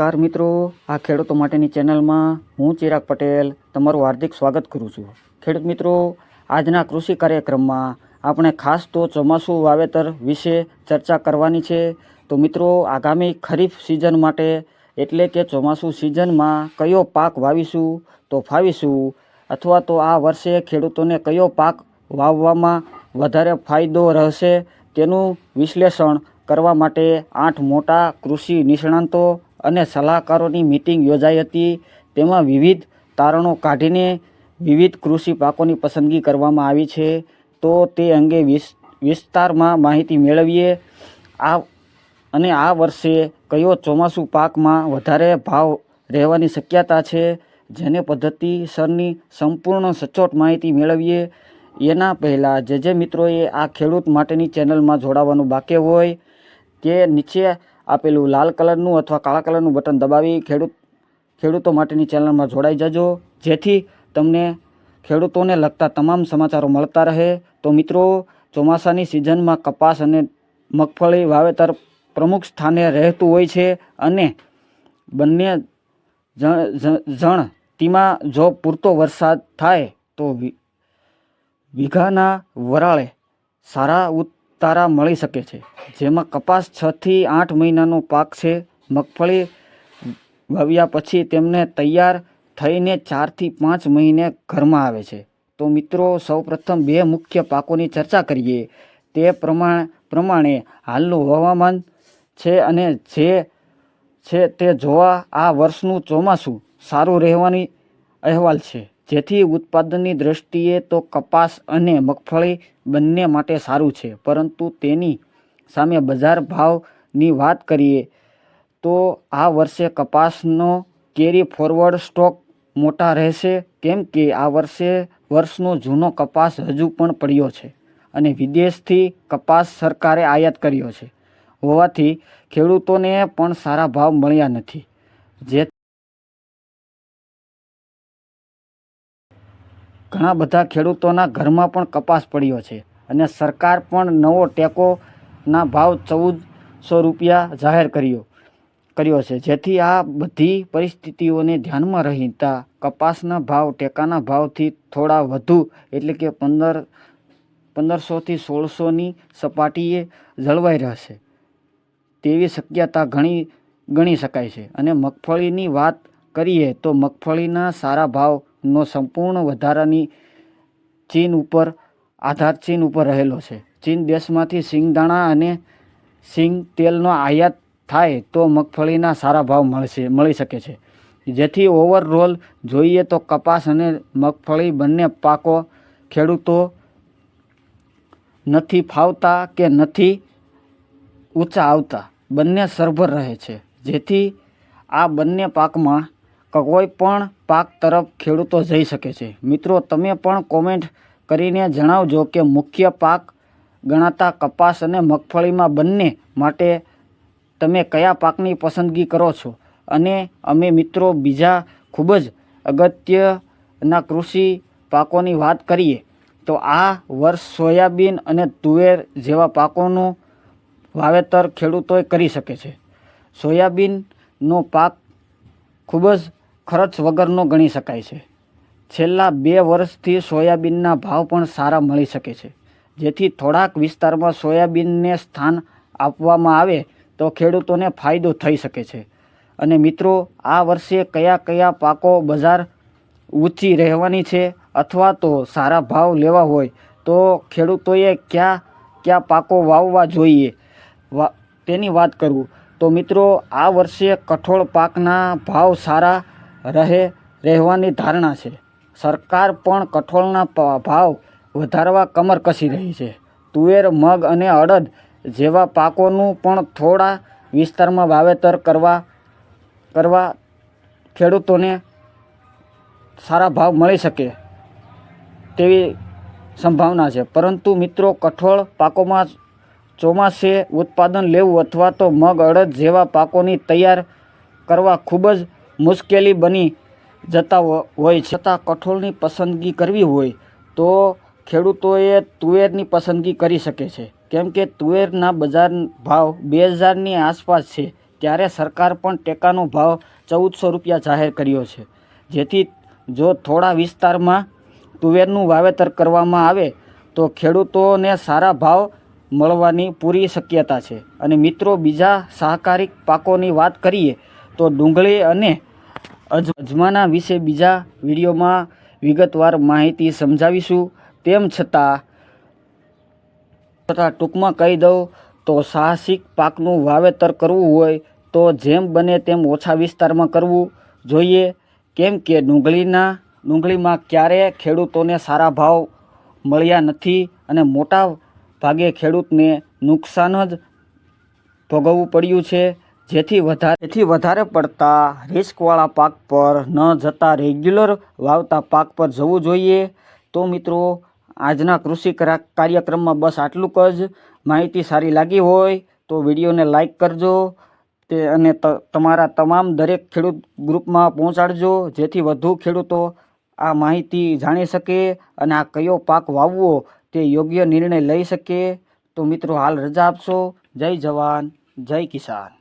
નમસ્કાર મિત્રો. આ ખેડૂતો માટેની ચેનલમાં હું ચિરાગ પટેલ તમારું હાર્દિક સ્વાગત કરું છું. ખેડૂત મિત્રો, આજના કૃષિ કાર્યક્રમમાં આપણે ખાસ તો ચોમાસું વાવેતર વિશે ચર્ચા કરવાની છે. તો મિત્રો, આગામી ખરીફ સિઝન માટે, એટલે કે ચોમાસું સિઝનમાં કયો પાક વાવીશું, તો ફાવીશું, અથવા તો આ વર્ષે ખેડૂતોને કયો પાક વાવવામાં વધારે ફાયદો રહેશે, તેનું વિશ્લેષણ કરવા માટે આઠ મોટા કૃષિ નિષ્ણાંતો અને સલાહકારોની મિટિંગ યોજાઈ હતી. તેમાં વિવિધ તારણો કાઢીને વિવિધ કૃષિ પાકોની પસંદગી કરવામાં આવી છે. તો તે અંગે વિસ, વિસ્તારમાં માહિતી મેળવીએ. આ, અને આ વર્ષે કયો ચોમાસું પાકમાં વધારે ભાવ રહેવાની શક્યતા છે, જેને પદ્ધતિસરની સંપૂર્ણ સચોટ માહિતી મેળવીએ. એના પહેલાં જે જે મિત્રોએ આ ખેડૂત માટેની ચેનલમાં જોડાવાનું બાકી હોય, તે નીચે આપેલું લાલ કલરનું અથવા કાળા કલરનું બટન દબાવી ખેડૂત ખેડૂતો માટેની ચેનલમાં જોડાઈ જજો. જેથી તમને ખેડૂતોને લગતા તમામ સમાચારો મળતા રહે. તો મિત્રો, ચોમાસાની સિઝનમાં કપાસ અને મગફળી વાવેતર પ્રમુખ સ્થાને રહેતું હોય છે અને બંને જણ તેમાં જો પૂરતો વરસાદ થાય તો વીઘાના વરાળે સારા ઉતારા મળી શકે છે. જેમાં કપાસ છથી આઠ મહિનાનો પાક છે. મગફળી વાવ્યા પછી તેમને તૈયાર થઈને ચારથી પાંચ મહિને ઘરમાં આવે છે. તો મિત્રો, સૌપ્રથમ બે મુખ્ય પાકોની ચર્ચા કરીએ. તે પ્રમાણે પ્રમાણે હાલનું હવામાન છે અને જે છે તે જોવા આ વર્ષનું ચોમાસું સારું રહેવાની અહેવાલ છે. જેથી ઉત્પાદનની દ્રષ્ટિએ તો કપાસ અને મગફળી બંને માટે સારું છે, પરંતુ તેની સામે બજાર ભાવની વાત કરીએ તો આ વર્ષે કપાસનો કેરી ફોરવર્ડ સ્ટોક મોટા રહેશે, કેમ કે આ વર્ષે વર્ષનો જૂનો કપાસ હજુ પણ પડ્યો છે અને વિદેશથી કપાસ સરકારે આયાત કર્યો છે. હોવાથી ખેડૂતોને પણ સારા ભાવ મળ્યા નથી. જે ઘણા બધા ખેડૂતોના ઘરમાં પણ કપાસ પડ્યો છે અને સરકાર પણ નવો ટેકોના ભાવ ચૌદસો રૂપિયા જાહેર કર્યો કર્યો છે. જેથી આ બધી પરિસ્થિતિઓને ધ્યાનમાં રહીતા કપાસના ભાવ, ટેકાના ભાવથી થોડા વધુ એટલે કે પંદર, પંદરસોથી સોળસોની સપાટીએ જળવાઈ રહેશે. તેવી શક્યતા ઘણી ગણી શકાય છે. અને મગફળીની વાત કરીએ તો મગફળીના સારા ભાવનો સંપૂર્ણ વધારાની ચીન ઉપર, આધાર ચીન ઉપર રહેલો છે. ચીન દેશમાંથી સિંગદાણા અને સિંગ તેલનો આયાત થાય તો મગફળીના સારા ભાવ મળશે, મળી શકે છે. જેથી ઓવરઓલ જોઈએ તો કપાસ અને મગફળી બંને પાકો ખેડૂતો નથી ફાવતા કે નથી ઊંચા આવતા. બંને સરભર રહે છે. જેથી આ બંને પાકમાં કોઈ પણ પાક તરફ ખેડૂતો જઈ શકે છે. મિત્રો, તમે પણ કોમેન્ટ કરીને જણાવજો કે મુખ્ય પાક ગણાતા કપાસ અને મગફળીમાં બંને માટે તમે કયા પાકની પસંદગી કરો છો? અને અમે મિત્રો બીજા ખૂબ જ અગત્યના કૃષિ પાકોની વાત કરીએ, તો આ વર્ષ સોયાબીન અને તુવેર જેવા પાકોનું વાવેતર ખેડૂતોએ કરી શકે છે. સોયાબીનનો પાક ખૂબ જ ખર્ચ વગરનો ગણી શકાય છે. છેલ્લા બે વર્ષથી સોયાબીનના ભાવ પણ સારા મળી શકે છે. જેથી થોડાક વિસ્તારમાં સોયાબીનને સ્થાન આપવામાં આવે તો ખેડૂતોને ફાયદો થઈ શકે છે. અને મિત્રો, આ વર્ષે કયા કયા પાકો બજાર ઊંચી રહેવાની છે અથવા તો સારા ભાવ લેવા હોય તો ખેડૂતોએ ક્યાં કયા પાકો વાવવા જોઈએ? તેની વાત કરું. તો મિત્રો, આ વર્ષે કઠોળ પાકના ભાવ સારા રહે રહેવાની ધારણા છે. સરકાર પણ કઠોળના ભાવ વધારવા કમર કસી રહી છે. તુવેર, મગ અને અડદ જેવા પાકોનું પણ થોડા વિસ્તારમાં વાવેતર કરવા કરવા ખેડૂતોને સારા ભાવ મળી શકે તેવી સંભાવના છે. પરંતુ મિત્રો, કઠોળ પાકોમાં ચોમાસે ઉત્પાદન લેવું અથવા તો મગ, અડદ જેવા પાકોની તૈયાર કરવા ખૂબ જ મુશ્કેલી બની જતા હોય છતાં કઠોળની પસંદગી કરવી હોય તો ખેડૂતોએ તુવેરની પસંદગી કરી શકે છે. કેમ કે તુવેરના બજાર ભાવ બે હજારની આસપાસ છે, ત્યારે સરકાર પણ ટેકાનો ભાવ ચૌદસો રૂપિયા જાહેર કર્યો છે. જેથી જો થોડા વિસ્તારમાં તુવેરનું વાવેતર કરવામાં આવે, તો ખેડૂતોને સારા ભાવ મળવાની પૂરી શક્યતા છે. અને મિત્રો, બીજા સહકારી પાકોની વાત કરીએ, તો ડુંગળી અને અજમાના વિશે બીજા વિડીયોમાં વિગતવાર માહિતી સમજાવીશું. તેમ છતાં, તથા ટૂંકમાં કહી દઉં, તો સાહસિક પાકનું વાવેતર કરવું હોય તો જેમ બને તેમ ઓછા વિસ્તારમાં કરવું જોઈએ. કેમ કે ડુંગળીના, ડુંગળીમાં ક્યારે ખેડૂતોને સારા ભાવ મળ્યા નથી અને મોટા ભાગે ખેડૂતને નુકસાન જ ભોગવવું પડ્યું છે. જેથી વધારે જેથી વધારે પડતા રિસ્કવાળા પાક પર ન જતા રેગ્યુલર વાવતા પાક પર જવું જોઈએ. તો મિત્રો, આજના કૃષિ કરા- કાર્યક્રમમાં બસ આટલું જ. માહિતી સારી લાગી હોય તો વિડીયોને લાઈક કરજો તે અને તમારા તમામ દરેક ખેડૂત ગ્રુપમાં પહોંચાડજો. જેથી વધુ ખેડૂતો આ માહિતી જાણી શકે અને આ કયો પાક વાવવો તે યોગ્ય નિર્ણય લઈ શકે. તો મિત્રો, હાલ રજા આપશો. જય જવાન, જય કિસાન.